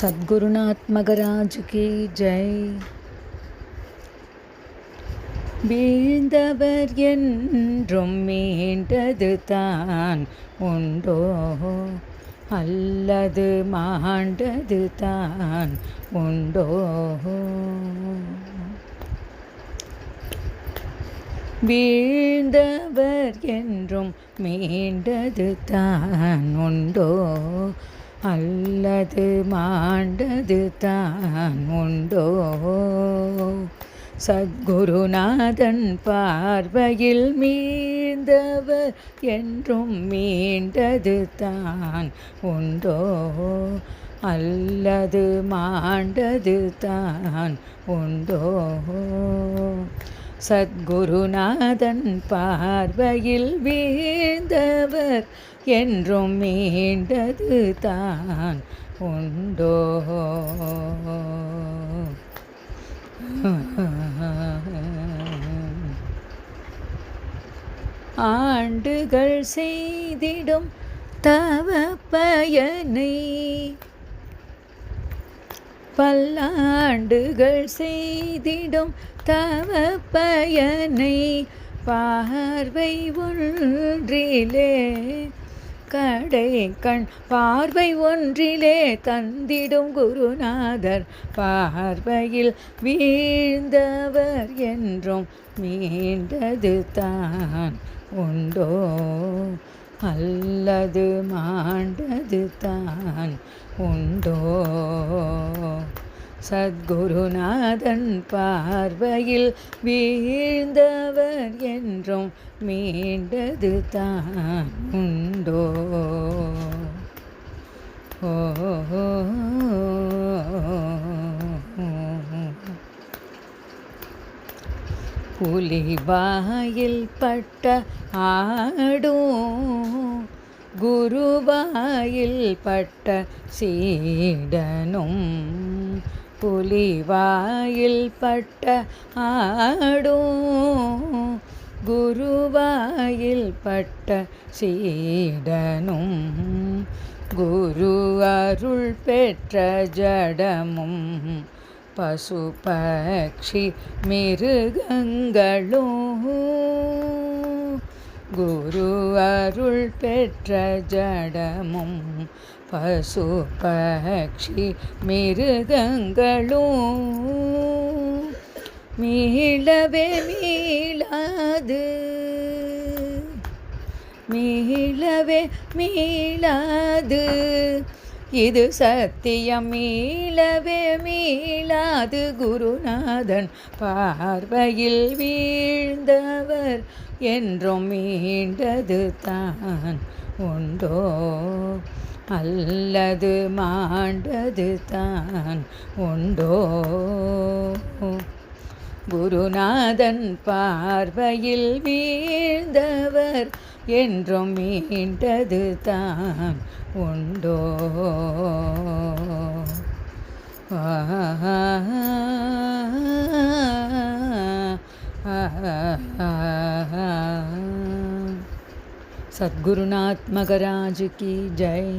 சத்குருநாத் மகராஜுக்கு ஜெய். வீழ்ந்தவர் என்றும் மீண்டது தான் உண்டோ? அல்லது மாண்டது தான் உண்டோ? வீழ்ந்தவர் என்றும் மீண்டது தான் உண்டோ? அல்லது மாண்டது தான் உண்டோ? சத்குருநாதன் பார்வையில் மீழ்ந்தவர் என்றும் மீண்டது தான் உண்டோ? அல்லது மாண்டது தான் உண்டோ? சத்குருநாதன் பார்வையில் வீழ்ந்தவர் என்றும் மீண்டது தான் உண்டோ? ஆண்டுகள் செய்திடும் தவ பயனை பல்லாண்டுகள் செய்திடும் தவ பயனை பார்வை ஒன்றிலே. கடை கண் பார்வை ஒன்றிலே தந்திடும் குருநாதர் பார்வையில் வீழ்ந்தவர் என்றும் மீண்டது தான் உண்டோ? அல்லது மாண்டது தான் உண்டோ? சத்குருநாதன் பார்வையில் வீழ்ந்தவர் என்றும் மீண்டது தான் உண்டோ? ஓ புலிவாயில் பட்ட ஆடும் குருவாயில் பட்ட சீடனும் புலிவாயில் பட்ட ஆடும் குருவாயில் பட்ட சீடனும் குரு அருள் பெற்ற ஜடமும் பசு பக்ஷி மிருகங்களும். குரு அருள் பெற்ற ஜடமும் பசு பக்ஷி மிருகங்களும் மீளவே மீளாது. மீளவே மீளாது. இது சத்தியம் மீளவே மீளாது குருநாதன். பார்வையில் வீழ்ந்தவர் என்றும் மீண்டது தான். உண்டோ? அல்லது மாண்டது தான். உண்டோ? குருநாதன் பார்வையில் வீழ்ந்தவர் என்றும் மீண்டது தான் உண்டோ சத்குருநாத் மகராஜ் கி ஜெய்